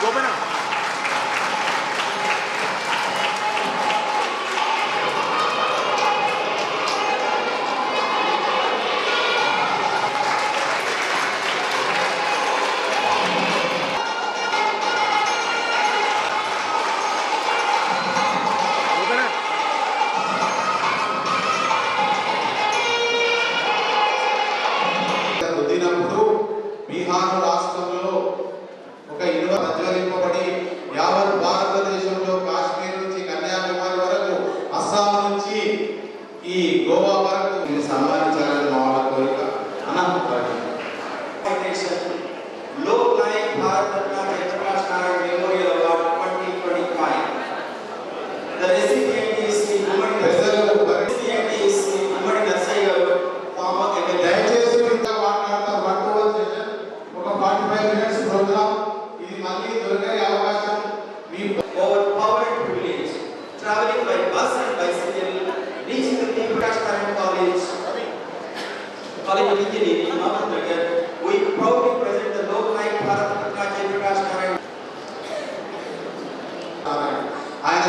go Governor.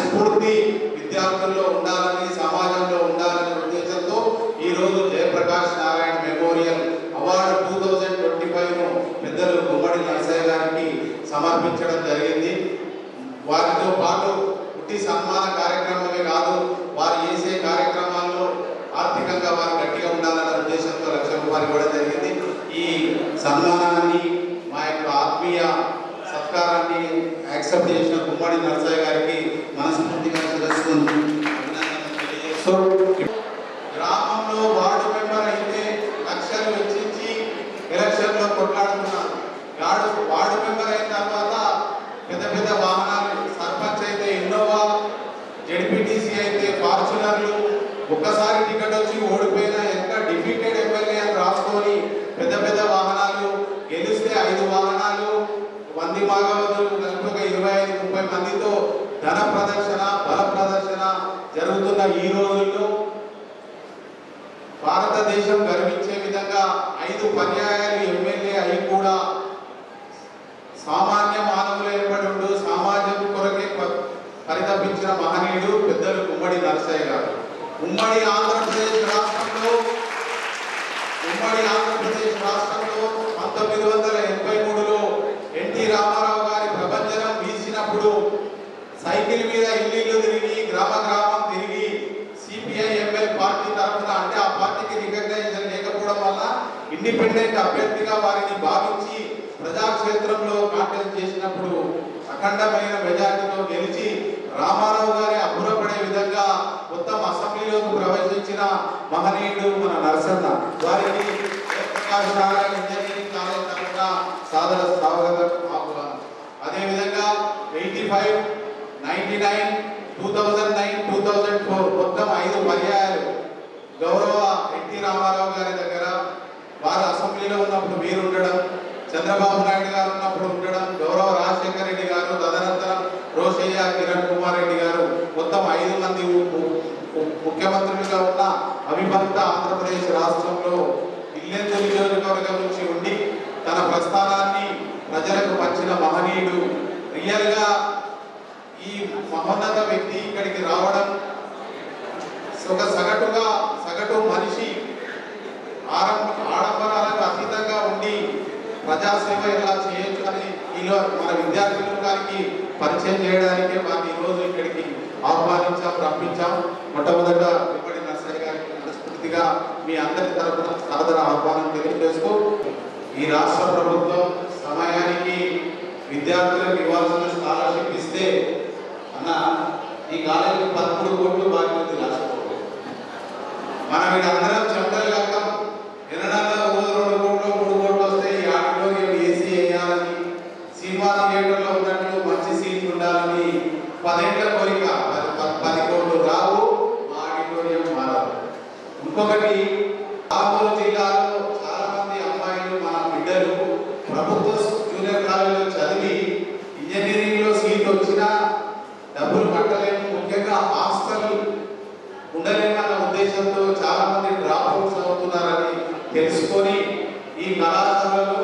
స్ఫూర్తి విద్యార్థుల్లో ఉండాలని సమాజంలో ఉండాలనే ఉద్దేశంతో ఈ రోజు Jayaprakash Narayan memorial award two thousand twenty ఫైవ్ను పెద్దలు గుమ్మడి నరసయ్య గారికి సమర్పించడం జరిగింది. వారితో పాటు సత్కారాన్ని యాక్సెప్ట్ చేసిన గుమ్మడి నరసయ్య గారికి మనస్ఫూర్తిగా శిరస్సు గ్రామంలో వార్డు మెంబర్ అయితే లక్షలు వెచ్చించి ఎలక్షన్లో కొట్లాడుతున్నారు. వార్డు వార్డు మెంబర్ అయిన తర్వాత పెద్ద పెద్ద వాహనాలు సర్పంచ్ అయితే ఇన్నోవా జడ్పీటీసీ అయితే ఫార్చునర్లు ఒక్కసారి టికెట్ వచ్చి ఓడిపోయిన ఎంత డిఫీటెడ్ ఎమ్మెల్యే అని రాసుకొని పెద్ద పెద్ద వాహనాలు గెలిస్తే ఐదు వాహనాలు మంది భాగవతులు కలిపి ఒక ఇరవై ఐదు ముప్పై మందితో ధన ప్రదర్శన బల ప్రదర్శన జరుగుతున్న ఈ రోజుల్లో భారతదేశం గర్వించే విధంగా ఐదు పర్యాయాలు ఎమ్మెల్యే అయి కూడా సామాన్య మానవులు ఏర్పడి సమాజం కొరకే పరితపించిన మహనీయుడు పెద్దలు ఉమ్మడి నరసయ్య గారు. ఉమ్మడి ఆంధ్రప్రదేశ్ రాష్ట్రంలో ఉమ్మడి ఆంధ్రప్రదేశ్ రాష్ట్రంలో పంతొమ్మిది వందల ఎనభై మూడులో ఎన్టీ రామారావు గారి ప్రభంజనం వీసినప్పుడు సైకిల్ మీద ఇల్లు తిరిగి గ్రామ గ్రామం తిరిగి సిపిఐ ఎంఎల్ పార్టీ తరఫున అంటే ఆ పార్టీకి రికగ్నైజేషన్ లేకపోవడం వల్ల ఇండిపెండెంట్ అభ్యర్థిగా వారిని భావించి ప్రజాక్షేత్రంలో కాంటెస్ట్ చేసినప్పుడు అఖండమైన మెజార్టీతో గెలిచి రామారావు గారి అబ్బురపడే విధంగా మొత్తం అసెంబ్లీలోకి ప్రవేశించిన మహనీయుడు మన నరసన్న. వారికి జయప్రకాష్ నారాయణ ఇంజనీరింగ్ కాలేజ్ తరఫున సాదర స్వాగతం అదేవిధంగా eighty five ninety nine two thousand nine two thousand four మొత్తం ఐదు పర్యాయాలు. గౌరవ ఎన్టీ రామారావు గారి దగ్గర వారు అసెంబ్లీలో ఉన్నప్పుడు మీరు ఉండడం చంద్రబాబు నాయుడు గారు ఉన్నప్పుడు ఉండడం గౌరవ రాజశేఖర రెడ్డి గారు తదనంతరం రోషయ్య కిరణ్ కుమార్ రెడ్డి గారు మొత్తం ఐదు మంది ముఖ్యమంత్రులుగా ఉన్న అవిభక్త ఆంధ్రప్రదేశ్ రాష్ట్రంలో ఇల్లెందు నియోజకవర్గం నుంచి ఉండి తన ప్రస్థానాన్ని ప్రజలకు పంచిన మహనీయుడు. రియల్గా మహోన్నత వ్యక్తి ఇక్కడికి రావడం ఒక సగటుగా సగటు మనిషి ఆడంబరాలకు అతీతంగా ఉండి ప్రజాసేవ ఎలా చేయొచ్చు అని ఈలో మన విద్యార్థులు గారికి పరిచయం చేయడానికే వారిని ఈరోజు ఇక్కడికి ఆహ్వానించాం రప్పించాం. మొట్టమొదట ఇప్పటి నర్సరీ గారికి మనస్ఫూర్తిగా మీ అందరి తరఫున సాదర ఆహ్వానం తెలియజేస్తూ ఈ రాష్ట్ర ప్రభుత్వం సమయానికి విద్యార్థులకు ఇవ్వాల్సిన స్కాలర్షిప్ ఇస్తే అన్న ఈ కాలేజీకి పదమూడు కోట్లు బాకీ ఉంది మనం ఇక్కడ అందరం చెమటలు కాక ఎన్నడన్నా రోజు రెండు కోట్లు మూడు కోట్లు వస్తే ఈ ఆడిటోరియం ఏసీ వేయాలని సినిమా థియేటర్లో ఉన్నట్లు మంచి సీట్లు ఉండాలని పదేళ్ళ కోరిక. పది పది- పది కోట్లు రావు ఆడిటోరియం మారదు. ఇంకొకటి ఆంధ్ర జిల్లాలో చాలా మంది డ్రాప్ అవుట్ అవుతున్నారని తెలుసుకొని ఈ కళాశాలలో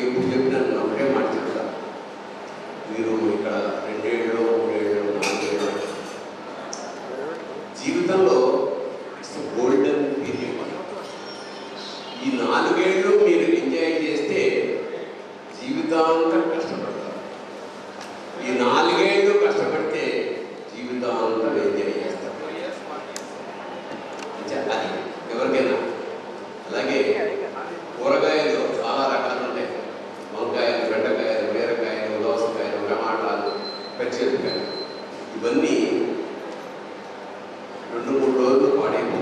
ఎప్పుడు చెప్పినా నేను ఒకటే మాట చెప్తా. మీరు ఇక్కడ రెండేళ్ళు మూడేళ్ళు నాలుగేళ్ళు జీవితంలో గోల్డెన్ పీరియడ్ ఈ నాలుగేళ్ళు మీరు ఎంజాయ్ చేస్తే జీవితాంతం కష్టపడతారు. ఈ నాలుగేళ్ళు కష్టపడితే జీవితాంతం ఎంజాయ్ చేస్తారు. అది ఎవరికైనా. అలాగే కూరగాయలు చాలా పెంచేది ఇవన్నీ రెండు మూడు రోజులు పాడేది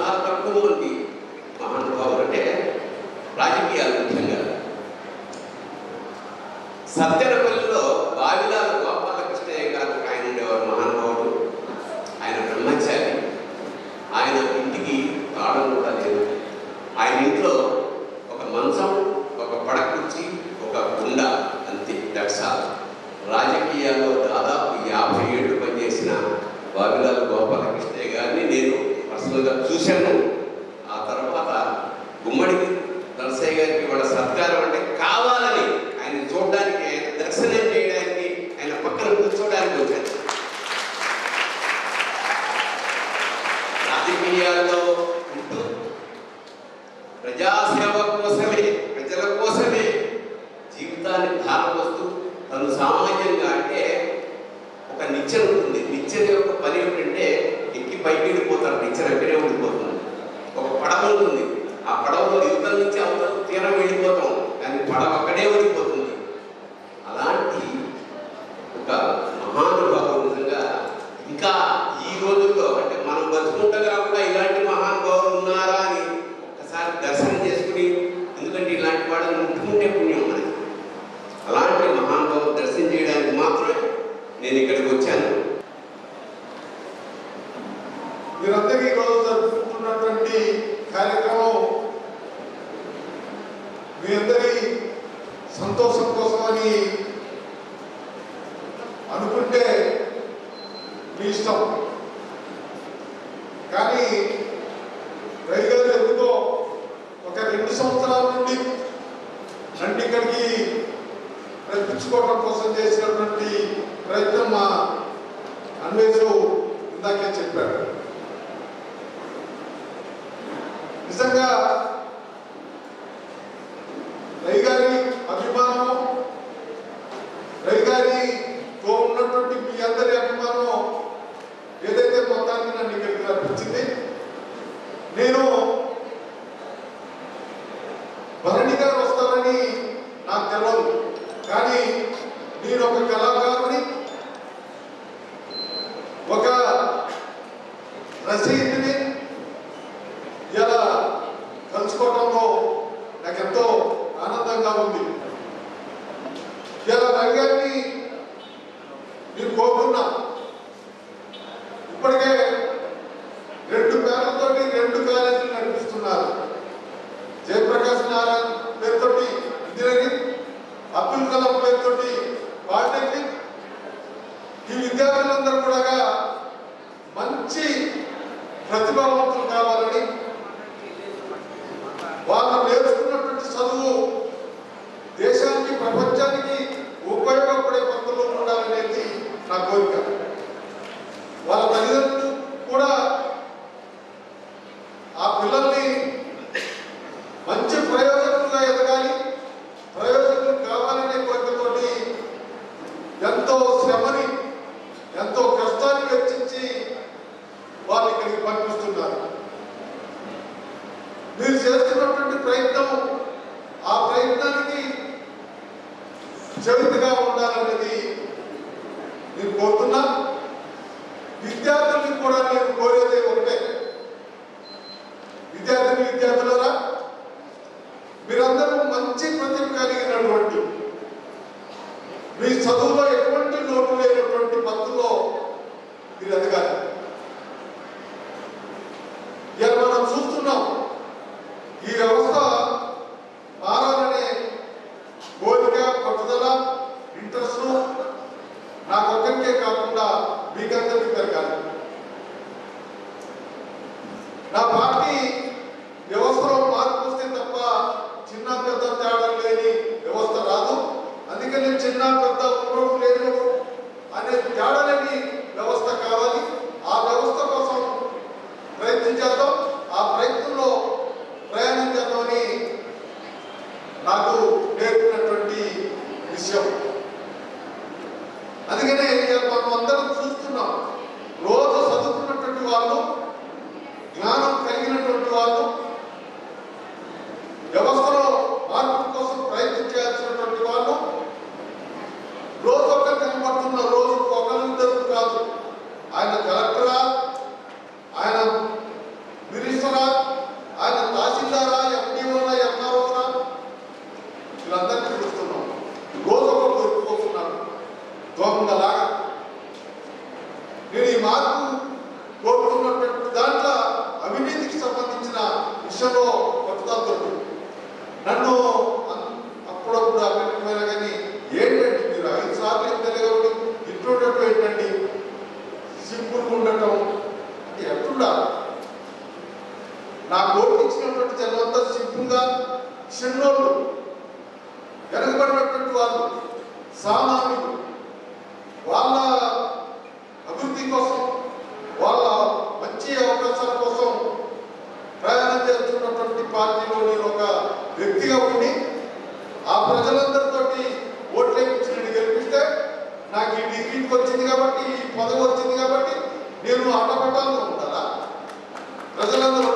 చాలా తక్కువ మంది మహానుభావులు అంటే రాజకీయాలు ముఖ్యంగా. సత్యనపల్లిలో ముందుగా చూశాను. ఆ తర్వాత గుమ్మడికి నరసయ్య గారికి వాళ్ళ సత్కారం అంటే కావాలని ఆయన చూడడానికి దర్శనం చేయడానికి ఆయన పక్కన కూర్చోడానికి వచ్చాను. రాజకీయాల్లో ఉంటూ ప్రజాసేవ కోసమే ప్రజల కోసమే జీవితాన్ని ధారపోస్తూ తను సామాన్యంగా అంటే ఒక నిత్యం ఉంటుంది. నిత్యం యొక్క పైకి వెళ్ళిపోతారు నిచ్చెన వెంటనే ఉండిపోతుంది ఒక పడవ ఉంటుంది ఆ పడవలో యుద్ధం నుంచి అవతల తీరం వెళ్ళిపోతాం. రెండు సంవత్సరాల నుండి నన్ను ఇక్కడికి రప్పించుకోవడం కోసం చేసినటువంటి ప్రయత్నం మా అన్వేషు ఇందాకే చెప్పాడు నిజంగా నేను ఒక కళాకారుని ఒక రచయితని ఇలా కలుసుకోవడంలో నాకెంతో ఆనందంగా ఉంది. ఇలా రంగాన్ని నేను కోరుకున్నా. ఇప్పటికే రెండు పేర్లతో రెండు కాలేజీలు నడిపిస్తున్నారు. జయప్రకాష్ నారాయణ పేరుతోటి ఇంజనీరింగ్ అబ్దుల్ కలాం పేరుతోటి విద్యార్థులందరూ కూడా మంచి ప్రతిభావంతులు కావాలని వాళ్ళు నేర్చుకున్నటువంటి చదువు దేశానికి ప్రపంచానికి ఉపయోగపడే పద్ధతిలో ఉండాలనేది నా కోరిక వాళ్ళ తల్లిదండ్రులు కూడా ఆ పిల్లల్ని మంచి ప్రయోజకులుగా ఎదగాలి ప్రయోజకులు కావాలనే కోరికతోటి ఎంతో శ్రమని ఎంతో కష్టాన్ని వెచ్చించి వాళ్ళు ఇక్కడికి పంపిస్తున్నారు మీరు చేస్తున్నటువంటి ప్రయత్నం ఆ ప్రయత్నానికి ఉండాలన్నది నేను కోరుతున్నా. విద్యార్థులకు కూడా నేను కోరేది ఒకటే. విద్యార్థిని విద్యార్థులరా మీరందరూ మంచి ప్రతిభ కలిగినటువంటి మీ చదువులో ఎటువంటి లోటు లేనటువంటి పద్ధతిలో మీరు ఎదగాలి. నాకు నేర్పినటువంటి విషయం. అందుకనే సామాన్యులు వాళ్ళ అభివృద్ధి కోసం వాళ్ళ మంచి అవకాశాల కోసం ప్రయాణం చేస్తున్నటువంటి పార్టీలో నేను ఒక వ్యక్తిగా ఉండి ఆ ప్రజలందరితో ఓట్లేపించి నేను గెలిపిస్తే నాకు ఈ డిగ్రీకి వచ్చింది కాబట్టి ఈ పదవి వచ్చింది కాబట్టి నేను అడ్డపట్టాలను ఉండాలా? ప్రజలందరూ